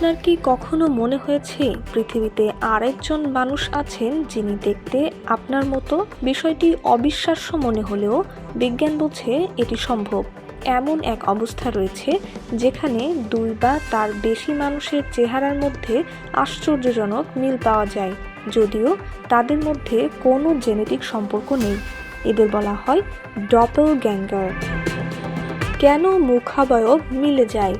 আপনার কি কখনো মনে হয়েছে পৃথিবীতে আরেকজন মানুষ আছেন যিনি দেখতে আপনার মতো? বিষয়টি অবিশ্বাস্য মনে হলেও বিজ্ঞান বলছে এটি সম্ভব। এমন এক অবস্থা রয়েছে যেখানে দুই বা তার বেশি মানুষের চেহারার মধ্যে আশ্চর্যজনক মিল পাওয়া যায়। যদিও তাদের মধ্যে কোনো জেনেটিক সম্পর্ক নেই। এদের বলা হয় ডপল গ্যাঙ্গার কেন মুখাবয়ব মিলে যায়?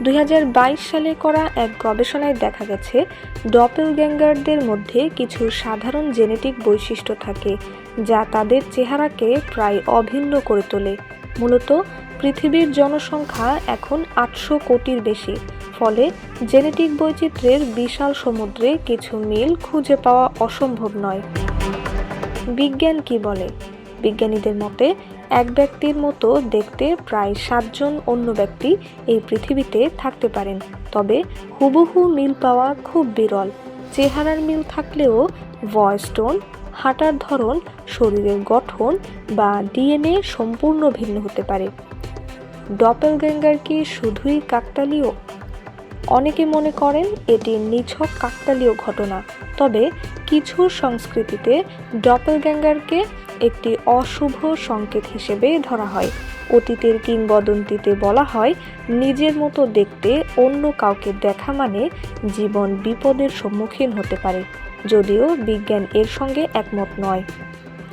দুই হাজার বাইশ সালে করা এক গবেষণায় দেখা গেছে ডপেল ডপেলগ্যাঙ্গারদের মধ্যে কিছু সাধারণ জেনেটিক বৈশিষ্ট্য থাকে, যা তাদের চেহারাকে প্রায় অভিন্ন করে তোলে। মূলত, পৃথিবীর জনসংখ্যা এখন আটশো কোটির বেশি, ফলে জেনেটিক বৈচিত্র্যের বিশাল সমুদ্রে কিছু মিল খুঁজে পাওয়া অসম্ভব নয়। বিজ্ঞান কি বলে? বিজ্ঞানীদের মতে, এক ব্যক্তির মতো দেখতে প্রায় সাতজন অন্য ব্যক্তি এই পৃথিবীতে থাকতে পারেন। তবে হুবহু মিল পাওয়া খুব বিরল। চেহারার মিল থাকলেও ভয়েস টোন, হাঁটার ধরন, শরীরের গঠন বা ডিএনএ সম্পূর্ণ ভিন্ন হতে পারে। ডপেলগ্যাঙ্গার কি শুধুই কাকতালীয়? অনেকে মনে করেন এটি নিছক কাকতালীয় ঘটনা। তবে কিছু সংস্কৃতিতে ডপেলগ্যাঙ্গারকে একটি অশুভ সংকেত হিসেবে ধরা হয়। অতীতের কিংবদন্তিতে বলা হয়, নিজের মতো দেখতে অন্য কাউকে দেখা মানে জীবন বিপদের সম্মুখীন হতে পারে। যদিও বিজ্ঞান এর সঙ্গে একমত নয়।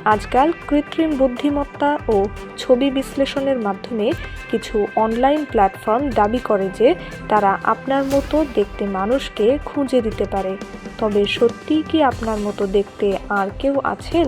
আজকাল কৃত্রিম বুদ্ধিমত্তা ও ছবি বিশ্লেষণের মাধ্যমে কিছু অনলাইন প্ল্যাটফর্ম দাবি করে যে তারা আপনার মতো দেখতে মানুষকে খুঁজে দিতে পারে। তবে সত্যিই কি আপনার মতো দেখতে আর কেউ আছেন?